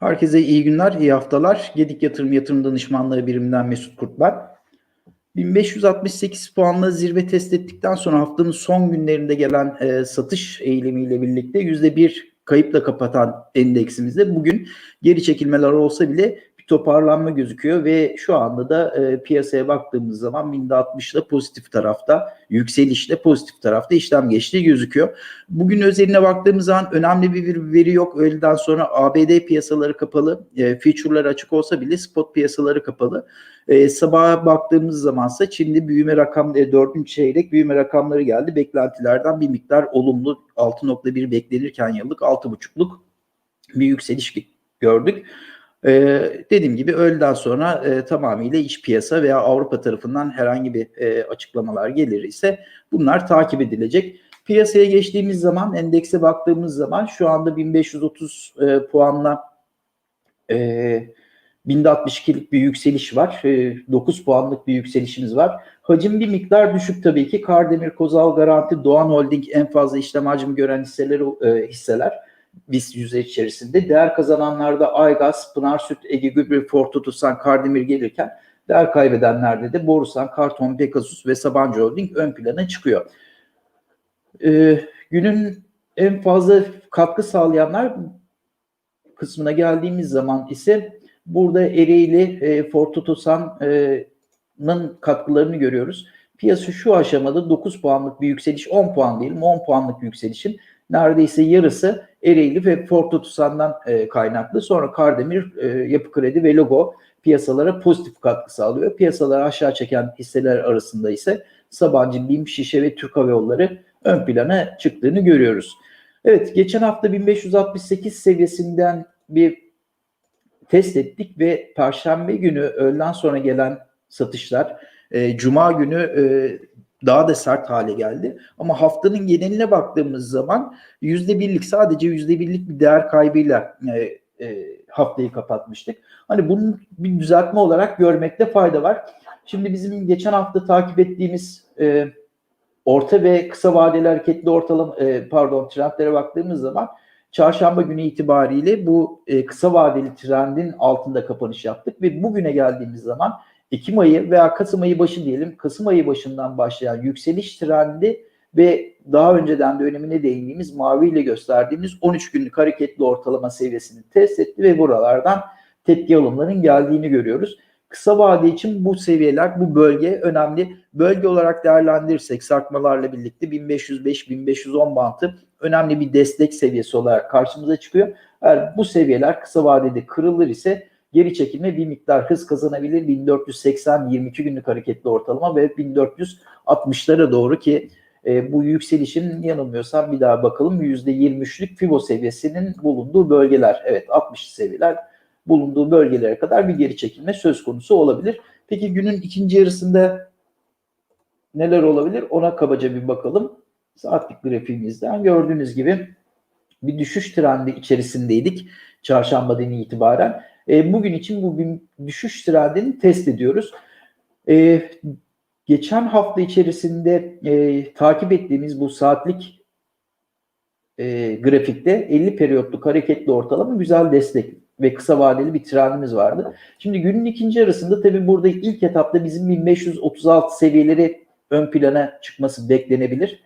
Herkese iyi günler, iyi haftalar. Gedik Yatırım Yatırım Danışmanlığı biriminden Mesut Kurt ben. 1568 puanla zirve test ettikten sonra haftanın son günlerinde gelen e, satış eğilimiyle birlikte %1 kayıpla kapatan endeksimizde bugün geri çekilmeler olsa bile toparlanma gözüküyor ve şu anda da e, piyasaya baktığımız zaman binde 60 ile pozitif tarafta, yükselişle pozitif tarafta işlem geçtiği gözüküyor. Bugün özeline baktığımız zaman önemli bir, bir veri yok. Öğleden sonra ABD piyasaları kapalı, e, feature'lar açık olsa bile spot piyasaları kapalı. E, sabaha baktığımız zamansa Çin'de büyüme rakam e, 4. çeyrek büyüme rakamları geldi. Beklentilerden bir miktar olumlu 6.1 beklenirken yıllık 6.5'luk bir yükseliş gördük. Ee, dediğim gibi öğleden sonra e, tamamıyla iç piyasa veya Avrupa tarafından herhangi bir e, açıklamalar gelir ise bunlar takip edilecek. Piyasaya geçtiğimiz zaman, endekse baktığımız zaman şu anda 1530 e, puanla e, 1062'lik bir yükseliş var. E, 9 puanlık bir yükselişimiz var. Hacim bir miktar düşük tabii ki. Kardemir, Kozal, Garanti, Doğan Holding en fazla işlem hacmi gören hisseleri e, hisseler. BIST yüzey içerisinde. Değer kazananlarda Aygaz, Pınar Süt, Ege Gübre, Fortutusan, Kardemir gelirken değer kaybedenlerde de Borusan, Karton, Pegasus ve Sabancı Holding ön plana çıkıyor. Ee, günün en fazla katkı sağlayanlar kısmına geldiğimiz zaman ise burada Ereğli, e, Fortutusan'ın katkılarını görüyoruz. Piyasa şu aşamada 9 puanlık bir yükseliş, 10 puan diyelim, 10 puanlık yükselişin neredeyse yarısı Ereğli ve Ford Tucsan'dan e, kaynaklı. Sonra Kardemir, e, Yapı Kredi ve Logo piyasalara pozitif katkı sağlıyor. Piyasaları aşağı çeken hisseler arasında ise Sabancı, BİM, Şişe ve Türk Hava Yolları ön plana çıktığını görüyoruz. Evet, geçen hafta 1568 seviyesinden bir test ettik ve Perşembe günü öğleden sonra gelen satışlar, e, Cuma günü e, daha da sert hale geldi. Ama haftanın geneline baktığımız zaman yüzde birlik sadece yüzde birlik bir değer kaybıyla e, e, haftayı kapatmıştık. Hani bunun bir düzeltme olarak görmekte fayda var. Şimdi bizim geçen hafta takip ettiğimiz e, orta ve kısa vadeli hareketli ortalama e, pardon trendlere baktığımız zaman çarşamba günü itibariyle bu e, kısa vadeli trendin altında kapanış yaptık ve bugüne geldiğimiz zaman Ekim ayı veya Kasım ayı başı diyelim. Kasım ayı başından başlayan yükseliş trendi ve daha önceden de önemine değindiğimiz maviyle gösterdiğimiz 13 günlük hareketli ortalama seviyesini test etti ve buralardan tepki alımların geldiğini görüyoruz. Kısa vade için bu seviyeler, bu bölge önemli. Bölge olarak değerlendirirsek sarkmalarla birlikte 1505-1510 bantı önemli bir destek seviyesi olarak karşımıza çıkıyor. Eğer bu seviyeler kısa vadede kırılır ise geri çekilme bir miktar hız kazanabilir. 1480 22 günlük hareketli ortalama ve 1460'lara doğru ki e, bu yükselişin yanılmıyorsam bir daha bakalım %23'lük FIBO seviyesinin bulunduğu bölgeler. Evet 60 seviyeler bulunduğu bölgelere kadar bir geri çekilme söz konusu olabilir. Peki günün ikinci yarısında neler olabilir? Ona kabaca bir bakalım. Saatlik grafiğimizden gördüğünüz gibi bir düşüş trendi içerisindeydik çarşambadan itibaren. E, bugün için bu bir düşüş trendini test ediyoruz. E, geçen hafta içerisinde e, takip ettiğimiz bu saatlik e, grafikte 50 periyotluk hareketli ortalama güzel destek ve kısa vadeli bir trendimiz vardı. Şimdi günün ikinci arasında tabii burada ilk etapta bizim 1536 seviyeleri ön plana çıkması beklenebilir.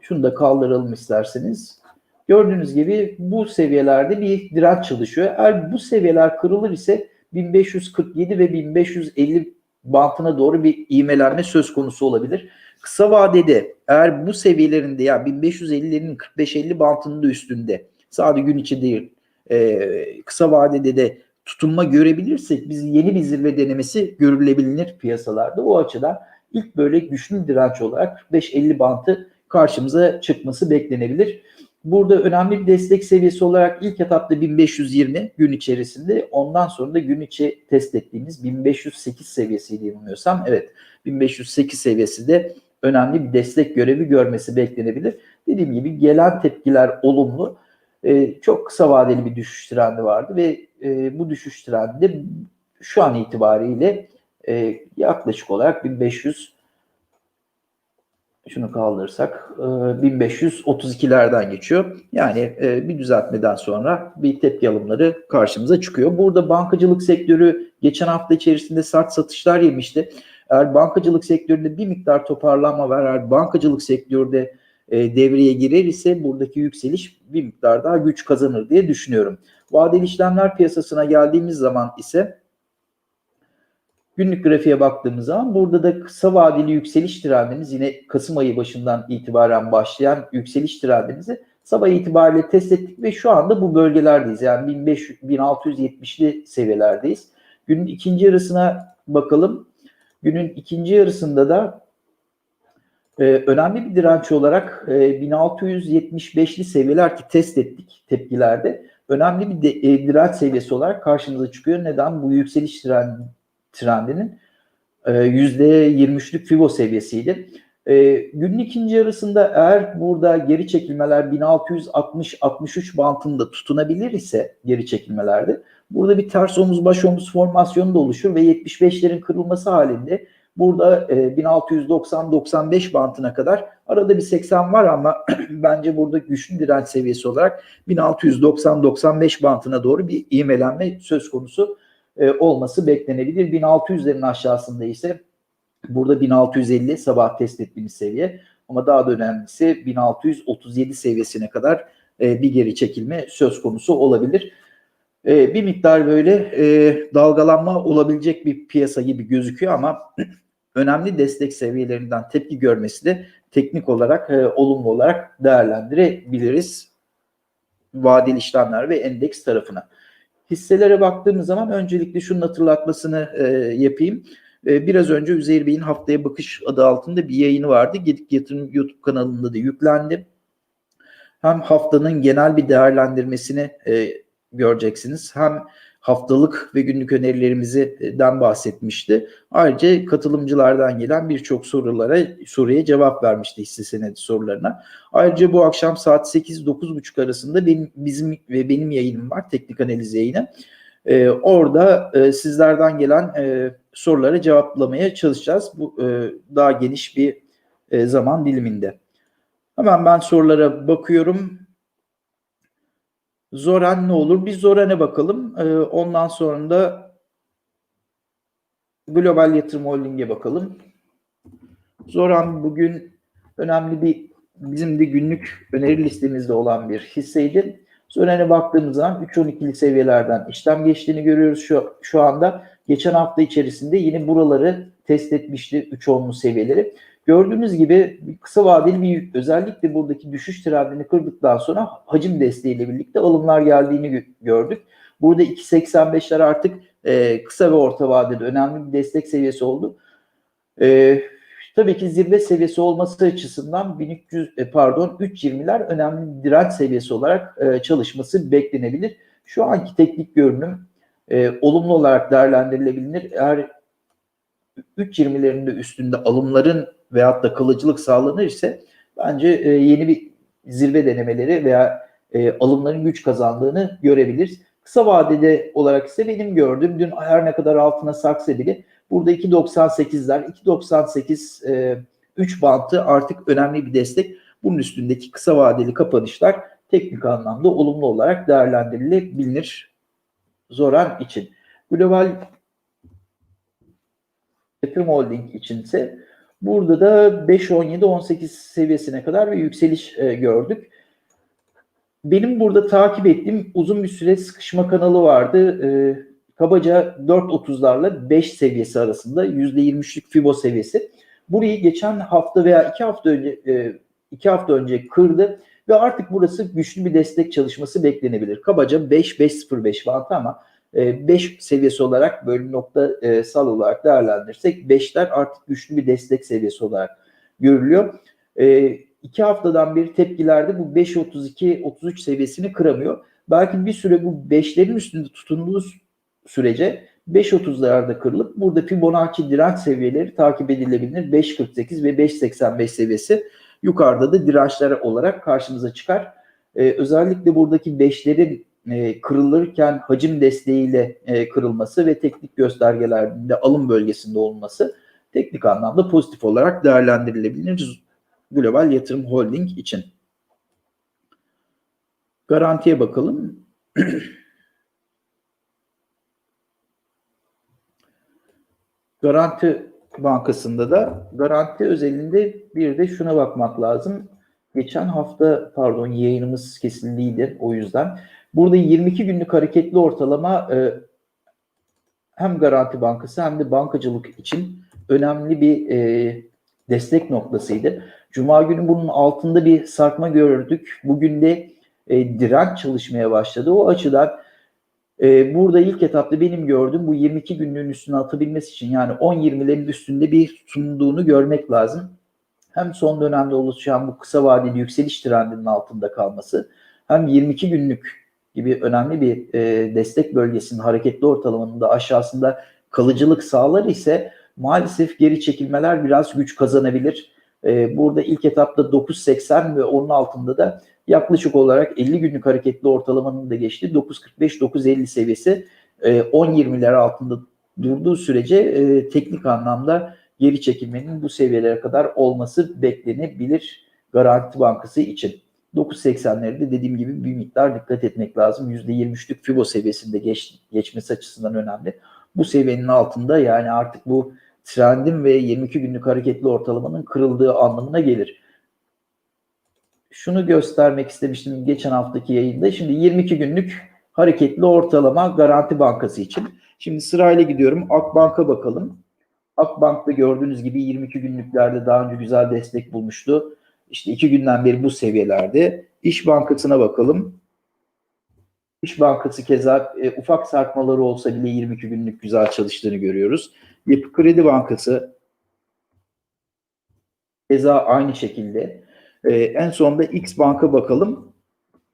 Şunu da kaldıralım isterseniz. Gördüğünüz gibi bu seviyelerde bir direnç çalışıyor. Eğer bu seviyeler kırılır ise 1547 ve 1550 bantına doğru bir iğmelenme söz konusu olabilir. Kısa vadede eğer bu seviyelerinde ya yani 1550'lerin 45-50 bantının da üstünde sadece gün içi değil e, kısa vadede de tutunma görebilirsek biz yeni bir zirve denemesi görülebilir piyasalarda. O açıdan ilk böyle güçlü direnç olarak 45-50 bantı karşımıza çıkması beklenebilir. Burada önemli bir destek seviyesi olarak ilk etapta 1520 gün içerisinde ondan sonra da gün içi test ettiğimiz 1508 seviyesiydi yanılmıyorsam. Evet 1508 seviyesi de önemli bir destek görevi görmesi beklenebilir. Dediğim gibi gelen tepkiler olumlu. Ee, çok kısa vadeli bir düşüş trendi vardı ve e, bu düşüş trendi şu an itibariyle e, yaklaşık olarak 1500 şunu kaldırırsak e, 1532'lerden geçiyor. Yani e, bir düzeltmeden sonra bir tepki alımları karşımıza çıkıyor. Burada bankacılık sektörü geçen hafta içerisinde sert satışlar yemişti. Eğer bankacılık sektöründe bir miktar toparlanma var, eğer bankacılık sektörde e, devreye girer ise buradaki yükseliş bir miktar daha güç kazanır diye düşünüyorum. Vadeli işlemler piyasasına geldiğimiz zaman ise günlük grafiğe baktığımız zaman burada da kısa vadeli yükseliş trendimiz yine Kasım ayı başından itibaren başlayan yükseliş trendimizi sabah itibariyle test ettik ve şu anda bu bölgelerdeyiz. Yani 1500 1670'li seviyelerdeyiz. Günün ikinci yarısına bakalım. Günün ikinci yarısında da e, önemli bir direnç olarak e, 1675'li seviyeler ki test ettik tepkilerde. Önemli bir de, e, direnç seviyesi olarak karşımıza çıkıyor. Neden? Bu yükseliş trend, trendinin e, %23'lük FIBO seviyesiydi. E, günün ikinci yarısında eğer burada geri çekilmeler 1660-63 bantında tutunabilir ise geri çekilmelerde burada bir ters omuz baş omuz formasyonu da oluşur ve 75'lerin kırılması halinde burada e, 1690-95 bantına kadar arada bir 80 var ama bence burada güçlü direnç seviyesi olarak 1690-95 bantına doğru bir ivmelenme söz konusu e, olması beklenebilir. 1600'lerin aşağısında ise burada 1650 sabah test ettiğimiz seviye ama daha da önemlisi 1637 seviyesine kadar e, bir geri çekilme söz konusu olabilir. E, bir miktar böyle dalgalanma olabilecek bir piyasa gibi gözüküyor ama önemli destek seviyelerinden tepki görmesi de teknik olarak olumlu olarak değerlendirebiliriz vadeli işlemler ve endeks tarafına. Hisselere baktığımız zaman öncelikle şunun hatırlatmasını e, yapayım. E, biraz önce Üzeyir Bey'in Haftaya Bakış adı altında bir yayını vardı. Gedik Yatırım YouTube kanalında da yüklendi. Hem haftanın genel bir değerlendirmesini e, göreceksiniz. Hem haftalık ve günlük önerilerimizden bahsetmişti. Ayrıca katılımcılardan gelen birçok sorulara soruya cevap vermişti hisse senedi sorularına. Ayrıca bu akşam saat 8-9.30 arasında benim bizim ve benim yayınım var. Teknik analiz yayını. Ee, orada e, sizlerden gelen e, sorulara cevaplamaya çalışacağız. Bu e, daha geniş bir e, zaman diliminde. Hemen ben sorulara bakıyorum. Zoran ne olur? Bir Zoran'a bakalım. Ee, ondan sonra da Global Yatırım Holding'e bakalım. Zoran bugün önemli bir bizim de günlük öneri listemizde olan bir hisseydi. Zoran'a baktığımız zaman 3.12'li seviyelerden işlem geçtiğini görüyoruz şu, şu anda. Geçen hafta içerisinde yine buraları test etmişti 3.10'lu seviyeleri. Gördüğünüz gibi kısa vadeli bir özellikle buradaki düşüş trendini kırdıktan sonra hacim desteğiyle birlikte alımlar geldiğini gördük. Burada 2.85'ler artık e, kısa ve orta vadede önemli bir destek seviyesi oldu. E, tabii ki zirve seviyesi olması açısından 1300 e, pardon 3.20'ler önemli bir direnç seviyesi olarak e, çalışması beklenebilir. Şu anki teknik görünüm e, olumlu olarak değerlendirilebilir. Eğer 3.20'lerinde üstünde alımların veyahut da kalıcılık sağlanır ise bence e, yeni bir zirve denemeleri veya e, alımların güç kazandığını görebiliriz. Kısa vadede olarak ise benim gördüğüm dün her ne kadar altına saksı bile burada 2.98'ler 2.98 e, 3 bantı artık önemli bir destek. Bunun üstündeki kısa vadeli kapanışlar teknik anlamda olumlu olarak değerlendirilebilir Zoran için. Global Yatırım Holding için ise burada da 5-17-18 seviyesine kadar bir yükseliş e, gördük. Benim burada takip ettiğim uzun bir süre sıkışma kanalı vardı. E, kabaca 4.30'larla 5 seviyesi arasında %23'lük Fibo seviyesi. Burayı geçen hafta veya 2 hafta önce e, 2 hafta önce kırdı ve artık burası güçlü bir destek çalışması beklenebilir. Kabaca 5-5.05 bantı ama 5 e, seviyesi olarak böyle nokta e, olarak değerlendirirsek 5'ler artık güçlü bir destek seviyesi olarak görülüyor. E, iki haftadan beri tepkilerde bu 5.32-33 seviyesini kıramıyor. Belki bir süre bu 5'lerin üstünde tutunduğu sürece 5.30'larda kırılıp burada Fibonacci direnç seviyeleri takip edilebilir. 5.48 ve 5.85 seviyesi yukarıda da dirençler olarak karşımıza çıkar. Ee, özellikle buradaki 5'lerin e, kırılırken hacim desteğiyle e, kırılması ve teknik göstergelerde alım bölgesinde olması teknik anlamda pozitif olarak değerlendirilebilir Global Yatırım Holding için. Garantiye bakalım. Garanti Bankası'nda da garanti özelinde bir de şuna bakmak lazım. Geçen hafta pardon yayınımız kesildiydi o yüzden. Burada 22 günlük hareketli ortalama e, hem Garanti Bankası hem de bankacılık için önemli bir e, destek noktasıydı. Cuma günü bunun altında bir sarkma gördük. Bugün de e, direnç çalışmaya başladı. O açıdan e, burada ilk etapta benim gördüğüm bu 22 günlüğün üstüne atabilmesi için yani 10-20'lerin üstünde bir sunduğunu görmek lazım. Hem son dönemde oluşan bu kısa vadeli yükseliş trendinin altında kalması hem 22 günlük gibi önemli bir e, destek bölgesinin hareketli ortalamanın da aşağısında kalıcılık sağlar ise maalesef geri çekilmeler biraz güç kazanabilir. E, burada ilk etapta 9.80 ve onun altında da yaklaşık olarak 50 günlük hareketli ortalamanın da geçtiği 9.45-9.50 seviyesi e, 10.20'ler altında durduğu sürece e, teknik anlamda geri çekilmenin bu seviyelere kadar olması beklenebilir Garanti Bankası için. 9.80'lerde dediğim gibi bir miktar dikkat etmek lazım. %23'lük FIBO seviyesinde geç, geçmesi açısından önemli. Bu seviyenin altında yani artık bu trendin ve 22 günlük hareketli ortalamanın kırıldığı anlamına gelir. Şunu göstermek istemiştim geçen haftaki yayında. Şimdi 22 günlük hareketli ortalama Garanti Bankası için. Şimdi sırayla gidiyorum. Akbank'a bakalım. Akbank'ta gördüğünüz gibi 22 günlüklerde daha önce güzel destek bulmuştu. İşte iki günden beri bu seviyelerde. İş Bankası'na bakalım. İş Bankası keza e, ufak sarkmaları olsa bile 22 günlük güzel çalıştığını görüyoruz. Yapı Kredi Bankası keza aynı şekilde. E, en sonunda X Bank'a bakalım.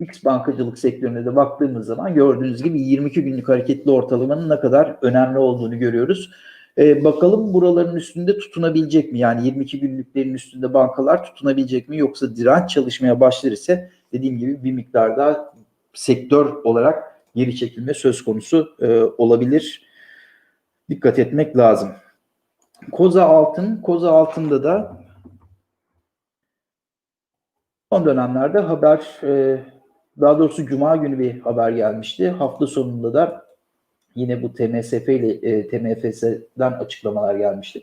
X bankacılık sektörüne de baktığımız zaman gördüğünüz gibi 22 günlük hareketli ortalamanın ne kadar önemli olduğunu görüyoruz. E, bakalım buraların üstünde tutunabilecek mi? Yani 22 günlüklerin üstünde bankalar tutunabilecek mi? Yoksa direnç çalışmaya başlar ise dediğim gibi bir miktar daha sektör olarak geri çekilme söz konusu e, olabilir. Dikkat etmek lazım. Koza altın, koza altında da son dönemlerde haber e, daha doğrusu cuma günü bir haber gelmişti. Hafta sonunda da yine bu TMSF ile e, TMFS'den açıklamalar gelmişti.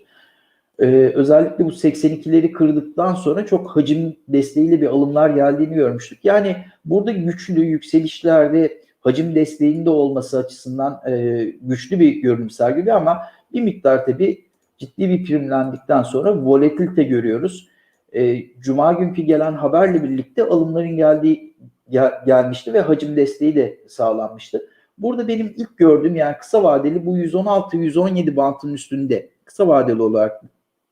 Ee, özellikle bu 82'leri kırdıktan sonra çok hacim desteğiyle bir alımlar geldiğini görmüştük. Yani burada güçlü yükselişlerde hacim desteğinde olması açısından e, güçlü bir görünüm sergiliyor ama bir miktar tabii ciddi bir primlendikten sonra volatilite görüyoruz. E, Cuma günkü gelen haberle birlikte alımların geldiği gel, gelmişti ve hacim desteği de sağlanmıştı. Burada benim ilk gördüğüm yani kısa vadeli bu 116-117 bantının üstünde kısa vadeli olarak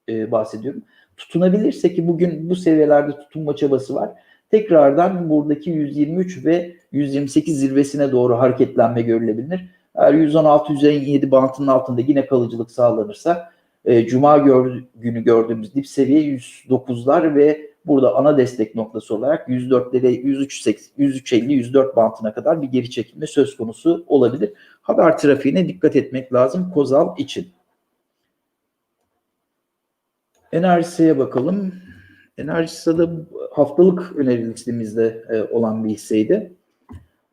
e, bahsediyorum. Tutunabilirse ki bugün bu seviyelerde tutunma çabası var. Tekrardan buradaki 123 ve 128 zirvesine doğru hareketlenme görülebilir. Eğer 116-117 bantının altında yine kalıcılık sağlanırsa e, Cuma gör, günü gördüğümüz dip seviye 109'lar ve burada ana destek noktası olarak 104'lere 103.50 104 bantına kadar bir geri çekilme söz konusu olabilir. Haber trafiğine dikkat etmek lazım Kozal için. Enerjis'e bakalım. Enerjis'e de haftalık öneri listemizde e, olan bir hisseydi.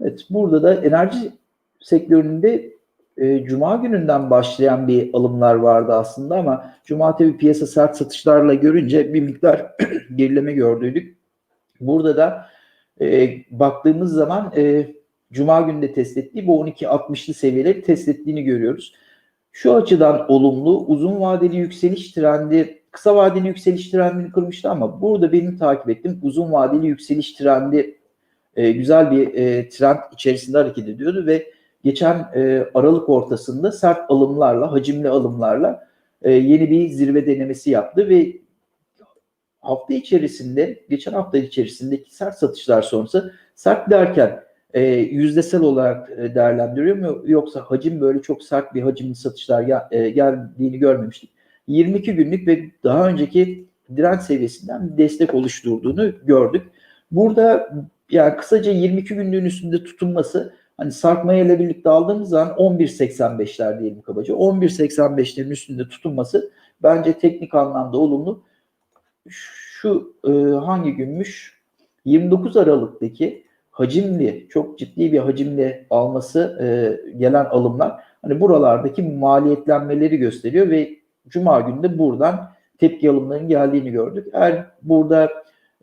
Evet, burada da enerji sektöründe e, Cuma gününden başlayan bir alımlar vardı aslında ama Cuma tabi piyasa sert satışlarla görünce bir miktar gerileme gördüydük. Burada da e, baktığımız zaman e, Cuma günde test ettiği bu 12.60'lı seviyeleri test ettiğini görüyoruz. Şu açıdan olumlu, uzun vadeli yükseliş trendi, kısa vadeli yükseliş trendini kırmıştı ama burada benim takip ettiğim uzun vadeli yükseliş trendi e, güzel bir e, trend içerisinde hareket ediyordu ve geçen e, Aralık ortasında sert alımlarla, hacimli alımlarla e, yeni bir zirve denemesi yaptı ve hafta içerisinde, geçen hafta içerisindeki sert satışlar sonrası sert derken e, yüzdesel olarak e, değerlendiriyor mu yoksa hacim böyle çok sert bir hacimli satışlar gel, e, geldiğini görmemiştik. 22 günlük ve daha önceki direnç seviyesinden destek oluşturduğunu gördük. Burada yani kısaca 22 günlüğün üstünde tutunması hani sarkmaya ile birlikte aldığımız zaman 11.85'ler diyelim kabaca. 11.85'lerin üstünde tutunması bence teknik anlamda olumlu. şu e, hangi günmüş? 29 Aralık'taki hacimli, çok ciddi bir hacimli alması e, gelen alımlar hani buralardaki maliyetlenmeleri gösteriyor ve Cuma günü de buradan tepki alımlarının geldiğini gördük. Eğer burada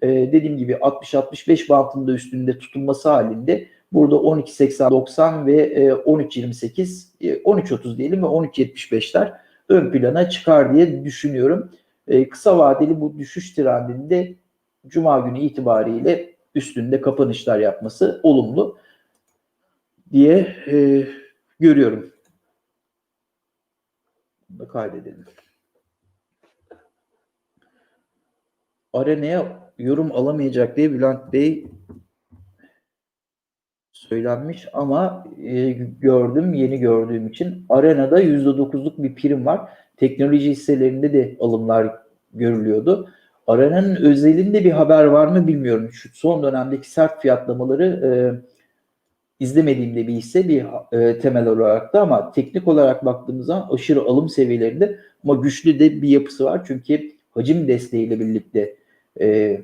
e, dediğim gibi 60-65 bantında üstünde tutunması halinde burada 12.80-90 ve e, 13.28, e, 13.30 diyelim ve 13.75'ler ön plana çıkar diye düşünüyorum. E, kısa vadeli bu düşüş trendinde Cuma günü itibariyle üstünde kapanışlar yapması olumlu diye e, görüyorum. Bunu da kaydedelim. Arena'ya yorum alamayacak diye Bülent Bey söylenmiş ama e, gördüm yeni gördüğüm için Arena'da %9'luk bir prim var. Teknoloji hisselerinde de alımlar görülüyordu. Arena'nın özelinde bir haber var mı bilmiyorum. Şu son dönemdeki sert fiyatlamaları e, izlemediğimde bir hisse bir e, temel olarak da ama teknik olarak baktığımız zaman aşırı alım seviyelerinde ama güçlü de bir yapısı var. Çünkü hacim desteğiyle birlikte e,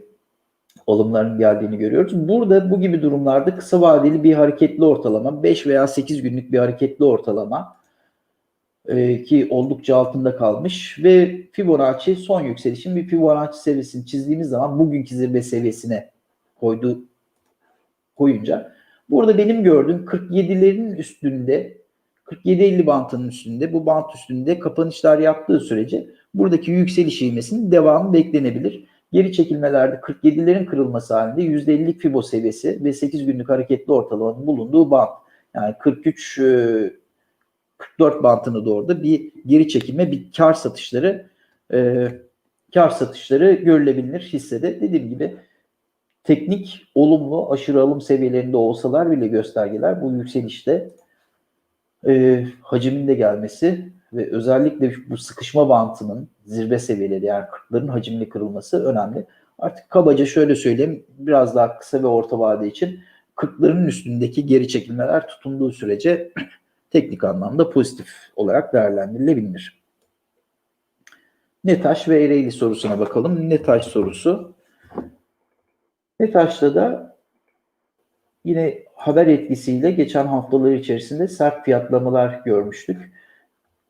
alımların geldiğini görüyoruz. Burada bu gibi durumlarda kısa vadeli bir hareketli ortalama 5 veya 8 günlük bir hareketli ortalama e, ki oldukça altında kalmış ve Fibonacci son yükselişin bir Fibonacci seviyesini çizdiğimiz zaman bugünkü zirve seviyesine koydu koyunca burada benim gördüğüm 47'lerin üstünde 47-50 bantının üstünde bu bant üstünde kapanışlar yaptığı sürece buradaki yükseliş ivmesinin devamı beklenebilir. Geri çekilmelerde 47'lerin kırılması halinde %50'lik Fibo seviyesi ve 8 günlük hareketli ortalamanın bulunduğu bant. Yani 43 44 bantını doğru da bir geri çekilme, bir kar satışları e, kar satışları görülebilir hissede. Dediğim gibi teknik olumlu aşırı alım seviyelerinde olsalar bile göstergeler bu yükselişte e, hacimin de gelmesi ve özellikle bu sıkışma bantının zirve seviyeleri yani 40'ların hacimli kırılması önemli. Artık kabaca şöyle söyleyeyim biraz daha kısa ve orta vade için 40'ların üstündeki geri çekilmeler tutunduğu sürece teknik anlamda pozitif olarak değerlendirilebilir. Netaş ve Ereğli sorusuna bakalım. Netaş sorusu. Netaş'ta da yine haber etkisiyle geçen haftalar içerisinde sert fiyatlamalar görmüştük.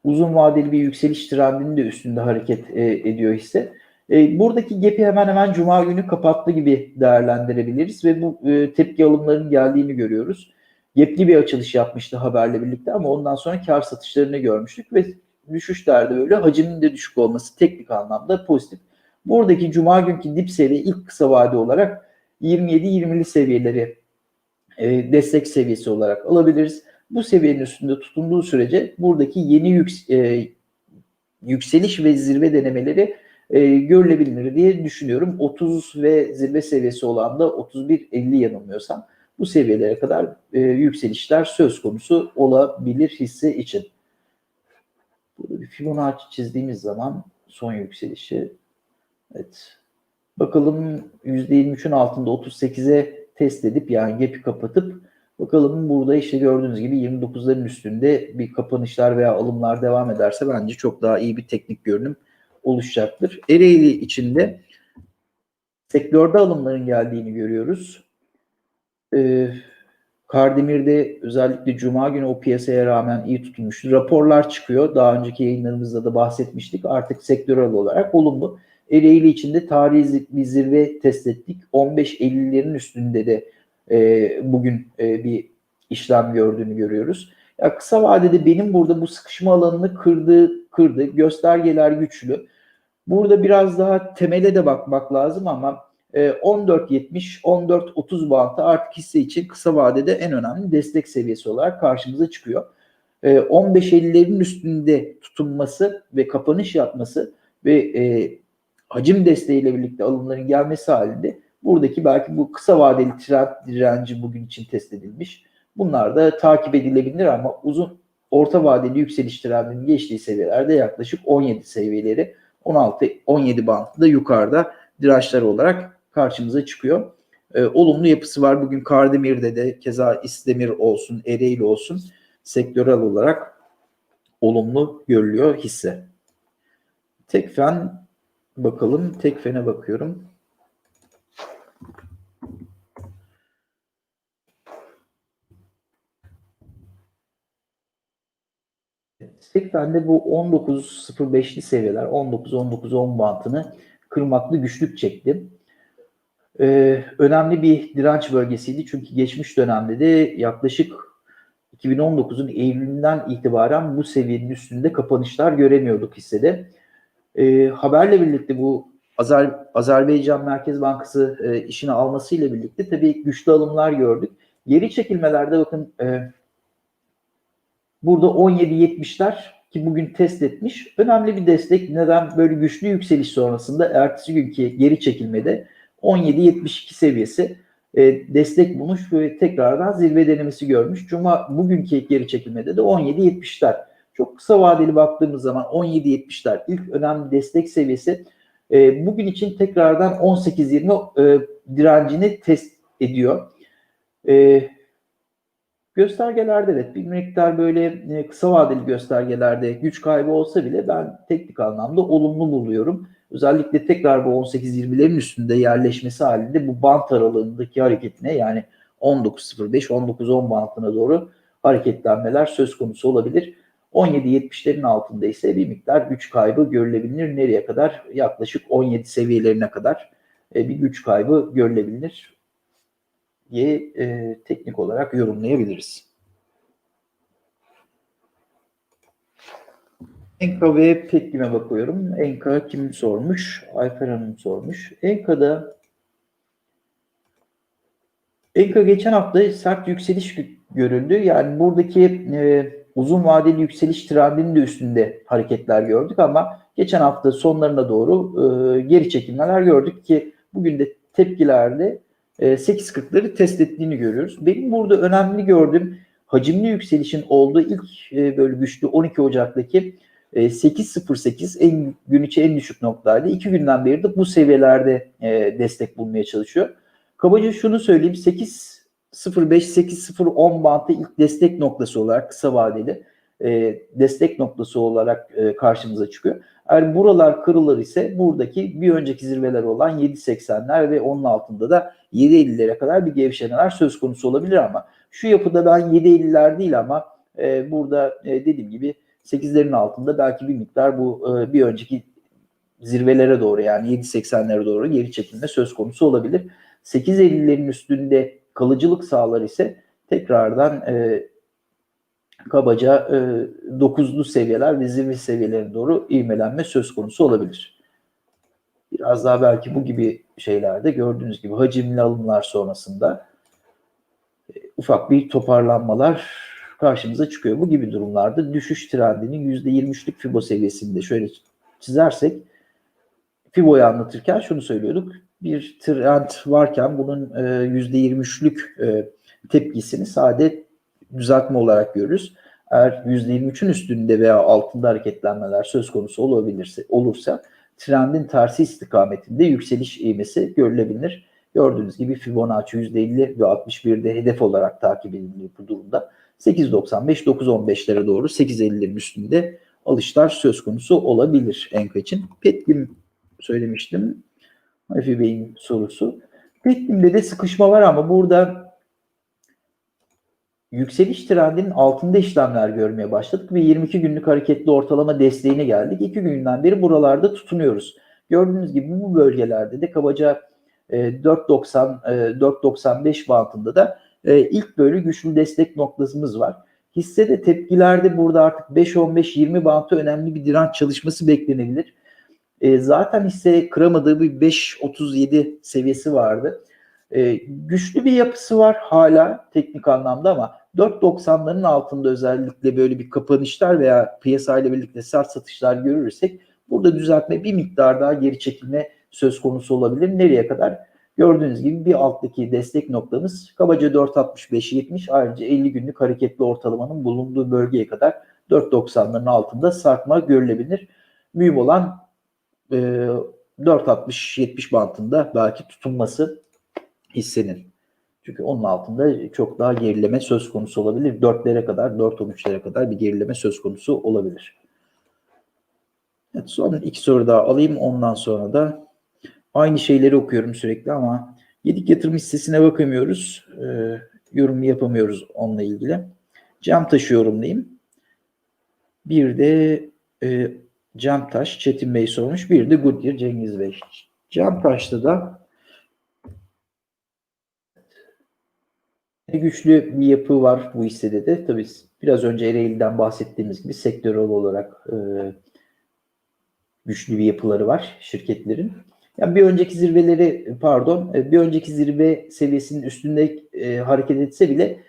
Uzun vadeli bir yükseliş trendinin de üstünde hareket e, ediyor hisse. E, buradaki gap'i hemen hemen cuma günü kapattı gibi değerlendirebiliriz ve bu e, tepki alımlarının geldiğini görüyoruz. Gap'li bir açılış yapmıştı haberle birlikte ama ondan sonra kar satışlarını görmüştük ve düşüşlerde böyle hacmin de düşük olması teknik anlamda pozitif. Buradaki cuma günkü dip seviye ilk kısa vade olarak 27-20'li seviyeleri e, destek seviyesi olarak alabiliriz. Bu seviyenin üstünde tutunduğu sürece buradaki yeni yüks e, yükseliş ve zirve denemeleri e, görülebilir diye düşünüyorum. 30 ve zirve seviyesi olan da 31-50 yanılmıyorsam bu seviyelere kadar e, yükselişler söz konusu olabilir hisse için. Burada bir Fibonacci çizdiğimiz zaman son yükselişi evet bakalım %23'ün altında 38'e test edip yani gap'i kapatıp bakalım burada işte gördüğünüz gibi 29'ların üstünde bir kapanışlar veya alımlar devam ederse bence çok daha iyi bir teknik görünüm oluşacaktır. Ereğli içinde sektörde alımların geldiğini görüyoruz. Ee, Kardemir'de özellikle Cuma günü o piyasaya rağmen iyi tutulmuştu. Raporlar çıkıyor. Daha önceki yayınlarımızda da bahsetmiştik. Artık sektörel olarak olumlu. Ereğli içinde tarihi bir zirve test ettik. 15.50'lerin üstünde de e, bugün e, bir işlem gördüğünü görüyoruz. Ya kısa vadede benim burada bu sıkışma alanını kırdı, kırdı. Göstergeler güçlü. Burada biraz daha temele de bakmak lazım ama 14.70, 14.30 bantı artık hisse için kısa vadede en önemli destek seviyesi olarak karşımıza çıkıyor. 15.50'lerin üstünde tutunması ve kapanış yapması ve e, hacim desteğiyle birlikte alımların gelmesi halinde buradaki belki bu kısa vadeli trend direnci bugün için test edilmiş. Bunlar da takip edilebilir ama uzun orta vadeli yükseliş trendinin geçtiği seviyelerde yaklaşık 17 seviyeleri 16-17 bandı da yukarıda dirençler olarak karşımıza çıkıyor. E, olumlu yapısı var. Bugün Kardemir'de de keza İstemir olsun, Ereğli olsun sektörel olarak olumlu görülüyor hisse. Tekfen bakalım. Tekfen'e bakıyorum. Destek bende bu 19.05'li seviyeler 19-19-10 bantını kırmaklı güçlük çekti. Ee, önemli bir direnç bölgesiydi çünkü geçmiş dönemde de yaklaşık 2019'un Eylül'ünden itibaren bu seviyenin üstünde kapanışlar göremiyorduk hissede. Ee, haberle birlikte bu Azer, Azerbaycan Merkez Bankası e, işini almasıyla birlikte tabii güçlü alımlar gördük. Geri çekilmelerde bakın e, burada 17.70'ler ki bugün test etmiş. Önemli bir destek. Neden? Böyle güçlü yükseliş sonrasında ertesi günkü geri çekilmede 17.72 seviyesi e, destek bulmuş ve tekrardan zirve denemesi görmüş. Cuma bugünkü geri çekilmede de 17.70'ler. Çok kısa vadeli baktığımız zaman 17.70'ler ilk önemli destek seviyesi. E, bugün için tekrardan 18.20 e, direncini test ediyor. E, göstergelerde evet bir miktar böyle e, kısa vadeli göstergelerde güç kaybı olsa bile ben teknik anlamda olumlu buluyorum. Özellikle tekrar bu 18-20'lerin üstünde yerleşmesi halinde bu bant aralığındaki hareketine yani 19.05-19.10 bantına doğru hareketlenmeler söz konusu olabilir. 17.70'lerin altında ise bir miktar güç kaybı görülebilir. Nereye kadar? Yaklaşık 17 seviyelerine kadar e, bir güç kaybı görülebilir diye e, teknik olarak yorumlayabiliriz. Enka ve Pekkim'e bakıyorum. Enka kim sormuş? Ayfer Hanım sormuş. Enka'da Enka geçen hafta sert yükseliş görüldü. Yani buradaki e, uzun vadeli yükseliş trendinin de üstünde hareketler gördük ama geçen hafta sonlarına doğru e, geri çekilmeler gördük ki bugün de tepkilerde 8.40'ları test ettiğini görüyoruz. Benim burada önemli gördüğüm hacimli yükselişin olduğu ilk e, böyle güçlü 12 Ocak'taki 8.08 e, en gün içi en düşük noktaydı. İki günden beri de bu seviyelerde e, destek bulmaya çalışıyor. Kabaca şunu söyleyeyim 8.05-8.010 bantı ilk destek noktası olarak kısa vadeli e, destek noktası olarak karşımıza çıkıyor. Eğer buralar kırılır ise buradaki bir önceki zirveler olan 7.80'ler ve onun altında da 7.50'lere kadar bir gevşemeler söz konusu olabilir ama şu yapıda ben 7.50'ler değil ama burada dediğim gibi 8'lerin altında belki bir miktar bu bir önceki zirvelere doğru yani 7.80'lere doğru geri çekilme söz konusu olabilir. 8.50'lerin üstünde kalıcılık sağlar ise tekrardan e, kabaca e, 9'lu seviyeler ve zirve seviyelerine doğru ivmelenme söz konusu olabilir. Biraz daha belki bu gibi şeylerde gördüğünüz gibi hacimli alımlar sonrasında e, ufak bir toparlanmalar karşımıza çıkıyor. Bu gibi durumlarda düşüş trendinin %23'lük Fibo seviyesinde şöyle çizersek Fibo'yu anlatırken şunu söylüyorduk. Bir trend varken bunun %23'lük e, tepkisini sade düzeltme olarak görürüz. Eğer %23'ün üstünde veya altında hareketlenmeler söz konusu olabilirse olursa trendin tersi istikametinde yükseliş eğmesi görülebilir. Gördüğünüz gibi Fibonacci %50 ve 61'de hedef olarak takip ediliyor bu durumda. 8.95 9.15'lere doğru 8.50'lerin üstünde alışlar söz konusu olabilir Enka için. Petkim söylemiştim. Efe Bey'in sorusu. Petkim'de de sıkışma var ama burada yükseliş trendinin altında işlemler görmeye başladık ve 22 günlük hareketli ortalama desteğine geldik. 2 günden beri buralarda tutunuyoruz. Gördüğünüz gibi bu bölgelerde de kabaca 4.90 e, 4.95 e, bantında da e, ilk böyle güçlü destek noktasımız var. Hisse de tepkilerde burada artık 5-15-20 bantı önemli bir direnç çalışması beklenebilir. E, zaten hisse kıramadığı bir 5.37 seviyesi vardı. E, güçlü bir yapısı var hala teknik anlamda ama 4.90'ların altında özellikle böyle bir kapanışlar veya piyasayla birlikte sert satışlar görürsek burada düzeltme bir miktar daha geri çekilme söz konusu olabilir. Nereye kadar? Gördüğünüz gibi bir alttaki destek noktamız kabaca 4.65-70 ayrıca 50 günlük hareketli ortalamanın bulunduğu bölgeye kadar 4.90'ların altında sarkma görülebilir. Mühim olan e, 4.60-70 bantında belki tutunması hissenin. Çünkü onun altında çok daha gerileme söz konusu olabilir. 4'lere kadar, 4.13'lere kadar bir gerileme söz konusu olabilir. Evet, son iki soru daha alayım. Ondan sonra da Aynı şeyleri okuyorum sürekli ama Yedik yatırım hissesine bakamıyoruz. E, yorum yapamıyoruz onunla ilgili. Cam taşı yorumlayayım. Bir de e, Camtaş Çetin Bey sormuş. Bir de Goodyear Cengiz Bey. Camtaş'ta da güçlü bir yapı var bu hissede de. Tabii biraz önce Ereğli'den bahsettiğimiz gibi sektörel olarak e, güçlü bir yapıları var şirketlerin. Yani bir önceki zirveleri pardon e, bir önceki zirve seviyesinin üstünde e, hareket etse bile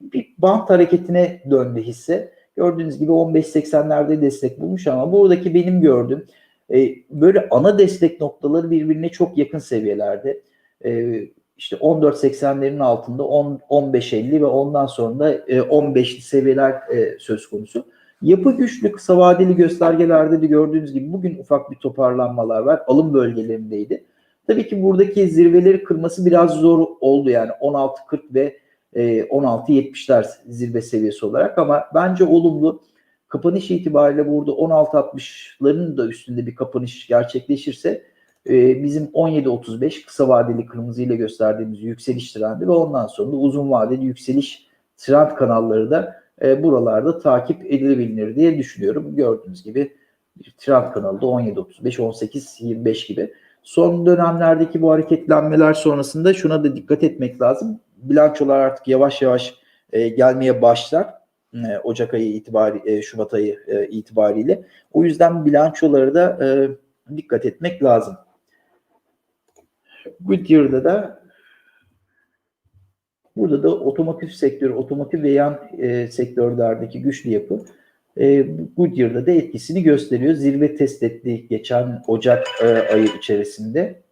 bir bant hareketine döndü hisse. Gördüğünüz gibi 15.80'lerde destek bulmuş ama buradaki benim gördüğüm e, böyle ana destek noktaları birbirine çok yakın seviyelerde. E, işte 14.80'lerin altında 10 15.50 ve ondan sonra e, 15'li seviyeler e, söz konusu. Yapı güçlü kısa vadeli göstergelerde de gördüğünüz gibi bugün ufak bir toparlanmalar var. Alım bölgelerindeydi. Tabii ki buradaki zirveleri kırması biraz zor oldu yani 16.40 ve e, 16.70'ler zirve seviyesi olarak ama bence olumlu. Kapanış itibariyle burada 16.60'ların da üstünde bir kapanış gerçekleşirse e, bizim 17.35 kısa vadeli kırmızı ile gösterdiğimiz yükseliş trendi ve ondan sonra da uzun vadeli yükseliş trend kanalları da e, buralarda takip edilebilir diye düşünüyorum. Gördüğünüz gibi bir trend kanalı da 17.35, 18.25 gibi. Son dönemlerdeki bu hareketlenmeler sonrasında şuna da dikkat etmek lazım. Bilançolar artık yavaş yavaş e, gelmeye başlar. E, Ocak ayı itibari, e, Şubat ayı e, itibariyle. O yüzden bilançoları da e, dikkat etmek lazım. Goodyear'da da burada da otomotiv sektörü, otomotiv ve yan e, sektörlerdeki güçlü yapı e, Goodyear'da da etkisini gösteriyor. Zirve test etti geçen Ocak e, ayı içerisinde.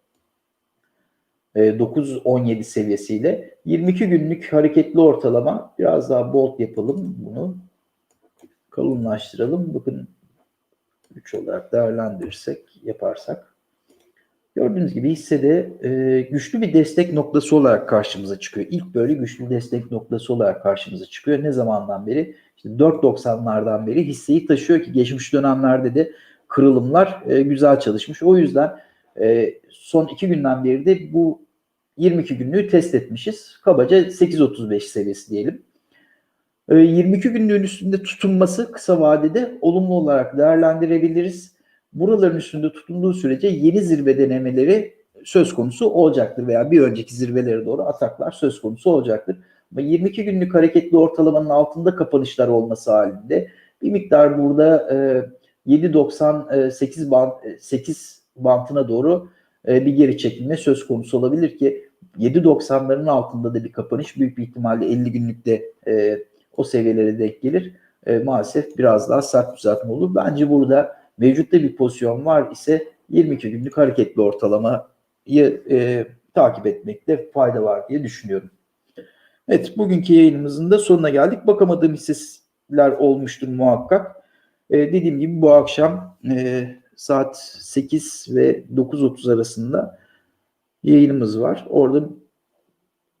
9-17 seviyesiyle 22 günlük hareketli ortalama biraz daha bold yapalım bunu kalınlaştıralım bakın 3 olarak değerlendirirsek yaparsak gördüğünüz gibi hissede e, güçlü bir destek noktası olarak karşımıza çıkıyor. İlk böyle güçlü destek noktası olarak karşımıza çıkıyor. Ne zamandan beri? İşte 4.90'lardan beri hisseyi taşıyor ki geçmiş dönemlerde de kırılımlar e, güzel çalışmış. O yüzden e, son iki günden beri de bu 22 günlüğü test etmişiz. Kabaca 8.35 seviyesi diyelim. 22 günlüğün üstünde tutunması kısa vadede olumlu olarak değerlendirebiliriz. Buraların üstünde tutunduğu sürece yeni zirve denemeleri söz konusu olacaktır veya bir önceki zirvelere doğru ataklar söz konusu olacaktır. Ama 22 günlük hareketli ortalamanın altında kapanışlar olması halinde bir miktar burada 7.98 band 8 bantına doğru bir geri çekilme söz konusu olabilir ki 7.90'ların altında da bir kapanış büyük bir ihtimalle 50 günlükte e, o seviyelere denk gelir. E, maalesef biraz daha sert düzeltme olur. Bence burada mevcutta bir pozisyon var ise 22 günlük hareketli ortalamayı e, takip etmekte fayda var diye düşünüyorum. Evet bugünkü yayınımızın da sonuna geldik. Bakamadığım hisseler olmuştur muhakkak. E, dediğim gibi bu akşam e, saat 8 ve 9.30 arasında yayınımız var. Orada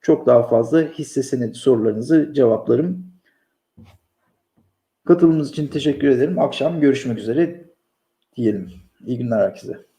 çok daha fazla hisse senedi sorularınızı cevaplarım. Katılımınız için teşekkür ederim. Akşam görüşmek üzere diyelim. İyi günler herkese.